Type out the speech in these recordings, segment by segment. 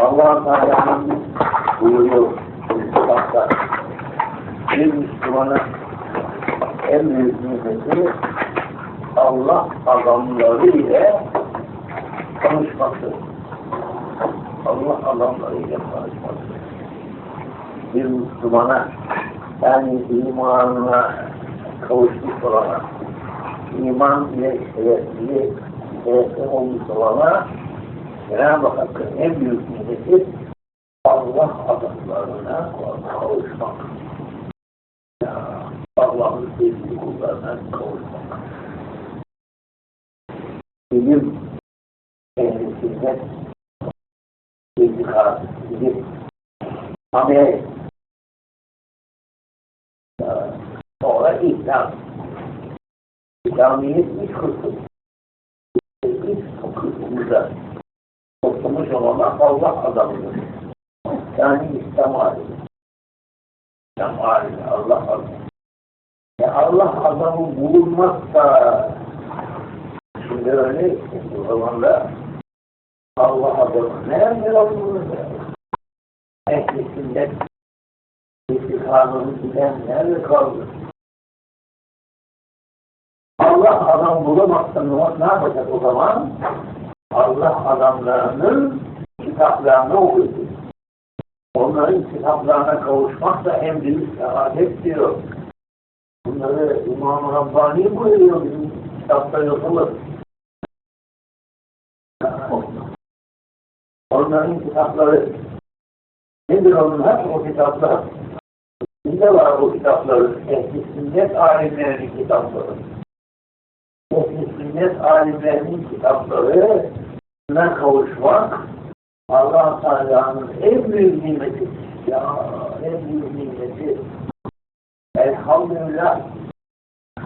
Allah Teala'nın buyuruyor kitapta bir Müslümana en büyük nimeti Allah adamları ile konuşması. Allah adamları ile konuşması. Bir Müslümana yani imanına kavuşmuş olana, iman ile şerefli, şerefli olmuş olana Cenab-ı Hakk'ın en büyük nimeti Allah adamlarına kavuşmak. Allah'ın sevgili kullarına kavuşmak. Bilim, ehli sünnet, itikad, bilim, amel, sonra İslam. İslamiyet üç kısım. Üç kısımda olan Allah adamıdır. Yani İslam alimi. İslam alimi, Allah adamı. Ya Allah adamı bulunmazsa şimdi öyle bu zamanda Allah adamı nerede bulunur? Ehli sünnet istikamını bilen nerede kaldı? Allah adam bulamazsa ne yapacak o zaman? Allah adamlarının kitaplarını okuyacak. Onların kitaplarına kavuşmak da en büyük saadet diyor. Bunları İmam-ı Rabbani buyuruyor bizim kitapta yazılır. Onların kitapları nedir onlar o kitaplar? Bizde var o kitapları. Ehli sünnet alimlerinin kitapları. Ehli sünnet alimlerinin kitapları ne kavuşmak Allah Teala'nın en büyük nimeti. Ya en büyük nimeti. Elhamdülillah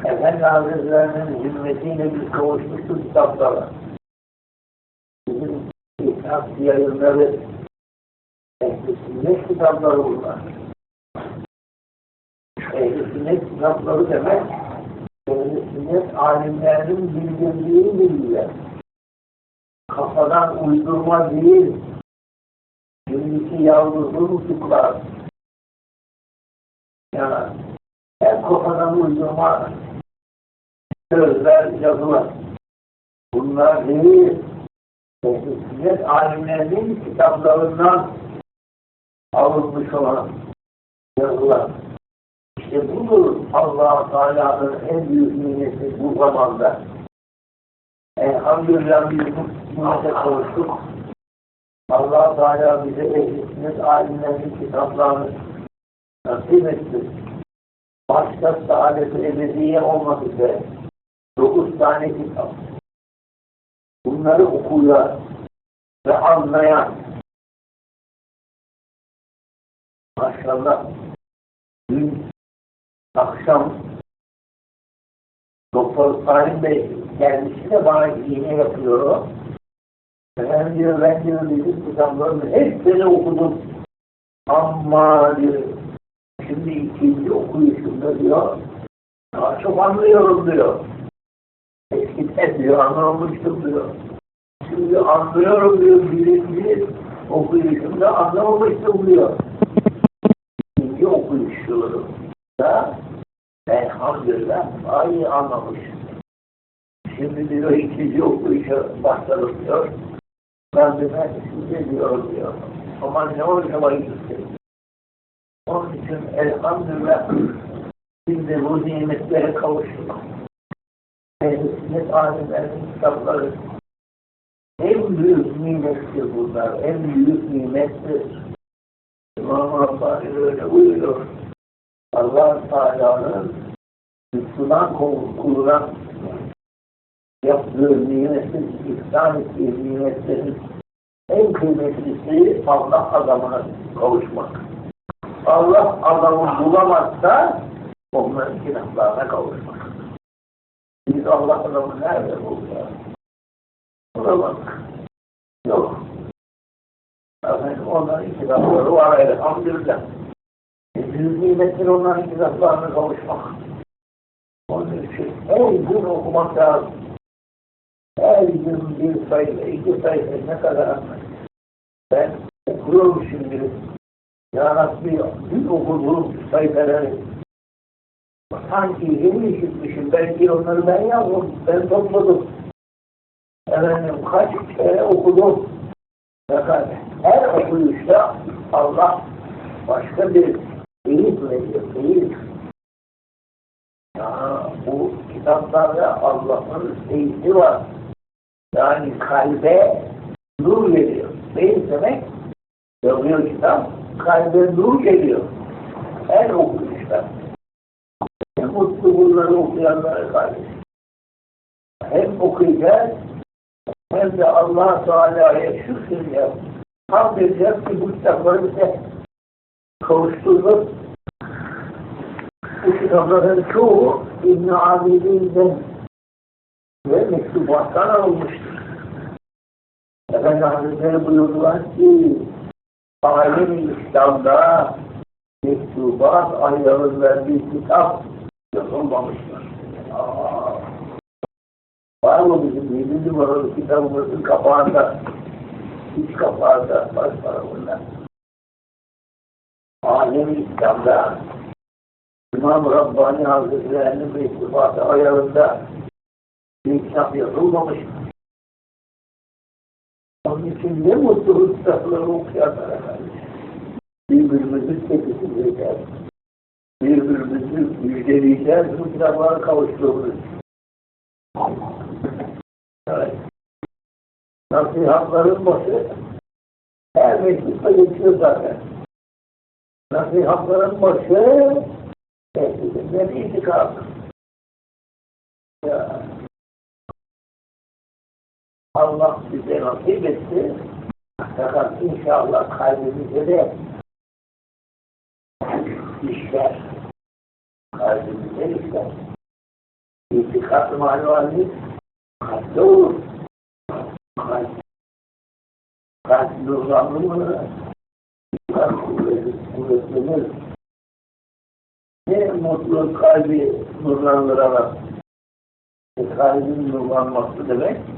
Efendi Hazretlerinin hürmetiyle biz kavuşmuşuz kitaplara. Bizim kitap yayınları Ehli kitapları bunlar. Ehli kitapları demek Ehli sünnet alimlerinin bildirdiği bilgiler kafadan uydurma değil, şimdiki yalnızlığı tutuklar. Yani her kafadan uydurma sözler, yazılar. Bunlar değil, sünnet alimlerinin kitaplarından alınmış olan yazılar. İşte budur allah Teala'nın en büyük nimeti bu zamanda. Elhamdülillah biz bu nimete kavuştuk. allah Teala bize ehl-i sünnet alimlerinin kitaplarını nasip etti. Başta saadet-i ebediye olmak üzere dokuz tane kitap. Bunları okuyan ve anlayan maşallah dün akşam Doktor Salim Bey gelmişti de bana iğne yapıyor. Ben diyor, ben diyor, bizim kitaplarını hepsini okudum. Ama diyor, şimdi ikinci okuyuşumda diyor, daha çok anlıyorum diyor. Eskiden diyor, anlamamıştım diyor. Şimdi anlıyorum diyor, birinci okuyuşumda anlamamıştım diyor. İkinci okuyuşumda elhamdülillah daha iyi. Şimdi diyor ikinci okuyuşa başladım diyor. Ben de ben size diyorum diyor. Ama ne oynamayı istedim. Onun için elhamdülillah biz de bu nimetlere kavuştuk. Ehl-i sünnet alimlerinin kitapları en büyük nimettir bunlar. En büyük nimettir. İmam Rabbani öyle buyuruyor. Allah Teala'nın Müslüman kuluna yaptığı nimetin, ihsan ettiği nimetlerin en kıymetlisi Allah adamına kavuşmak. Allah adamı bulamazsa onların günahlarına kavuşmak. Biz Allah adamı nerede bulacağız? Bulamadık. Yok. Efendim onların kitapları var elhamdülillah. Büyük nimettir onların kitaplarına kavuşmak. Onun için her gün okumak lazım. Her gün bir sayfa, iki sayfa ne kadar anlayın. Ben oturuyorum şimdi. Ya Rabbi bir okudum sayfaları. Sanki yeni işitmişim. Belki onları ben yazdım. Ben topladım. Efendim kaç kere okudum. Fakat her okuyuşta Allah başka bir teyit veriyor. Teyit. Ya bu kitaplarda Allah'ın teyidi var. Yani kalbe nur geliyor. Değil demek? Yazıyor kitap. Kalbe nur geliyor. Her okuyuşta. Ne mutlu bunları okuyanlara kardeşim. Hem okuyacağız hem de Allah Teala'ya şükredeceğiz. Hamd edeceğiz ki bu kitapları bize kavuşturdu. Bu kitapların çoğu İbn-i Abidin'den ve mektubattan alınmıştır. Efendi Hazretleri buyurdular ki Alim İslam'da mektubat ayarın verdiği kitap yazılmamıştır. Aa, var mı bizim 7 numaralı kitabımızın kapağında? Hiç kapağında baş tarafında. Alim İslam'da İmam Rabbani Hazretleri'nin mektubatı ayarında bir kitap yazılmamış. Onun için ne mutlu bu kitapları okuyanlar efendim. Birbirimizi tepkisileyeceğiz. Birbirimizi müjdeleyeceğiz. Bu kitaplara kavuştuğumuz. Evet. Nasihatların başı her mektupta geçiyor zaten. Nasihatların başı tehditinden itikad. Ya. Allah bize nasip etti. Fakat inşallah kalbimize de işler. Kalbimize işler. İtikad maluali kalpte olur. Kalp. Kalp nurlanır mı? Kalp kuvvet- kuvvetlenir. Ne mutlu kalbi nurlandırarak. E, kalbin nurlanması demek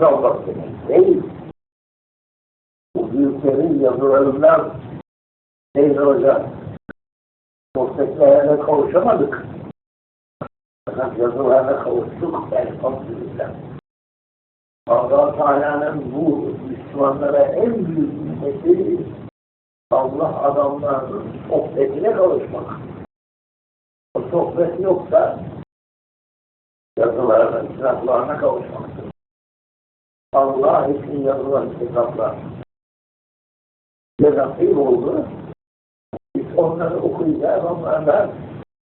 Feyz almak demek değil. Bu büyüklerin yazılarından feyz alacak. Sohbetlerine kavuşamadık. Fakat yazılarına kavuştuk. Elhamdülillah. allah Teala'nın bu Müslümanlara en büyük nimeti Allah adamlarının sohbetine kavuşmak. O sohbet yoksa yazılarına, kitaplarına kavuşmaktır. Allah için yazılan kitaplar. Nasip oldu. Biz onları okuyacağız, onlardan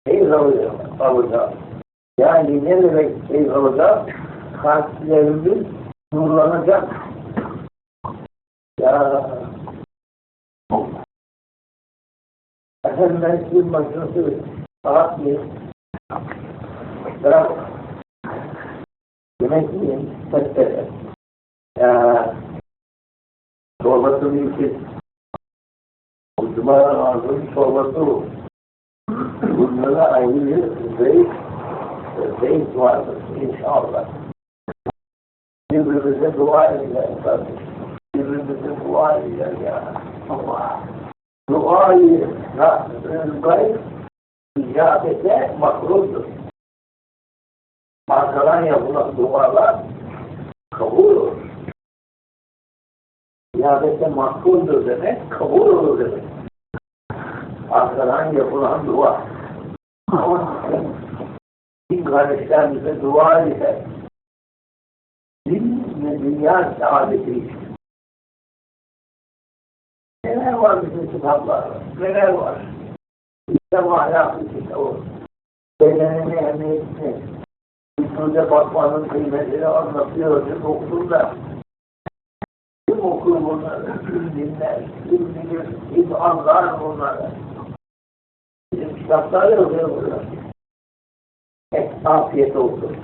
feyz alacağız. Yani ne demek feyz alacağız? Kalplerimiz nurlanacak. Ya Efendim ben sizin başınızı saat bir bırak yemek yiyin. Ya çorbası mümkün. O cuma namazının çorbası o. Bunlara ayrı bir zeyt, zeyt vardır inşallah. Birbirimize dua edeceğiz kardeşim. Birbirimize dua edeceğiz ya. Allah. Duayı, gayb, icabete makruhdur. Arkadan yapılan dualar kabul olur. İadete makbuldur demek, kabul olur demek. Arkadan yapılan dua. Ama din kardeşlerimize dua eder. Din ve dünya saadeti için. Neler var bizim kitaplarda? Neler var? İslam ahlakı kitabı. Bedenine emniyetini, üstünde bakmanın kıymetini anlatıyor. Doktor da kim okur bunları, kim dinler, kim bilir, kim anlar bunları. Bizim kitaplar yazıyor burada. Et, afiyet olsun.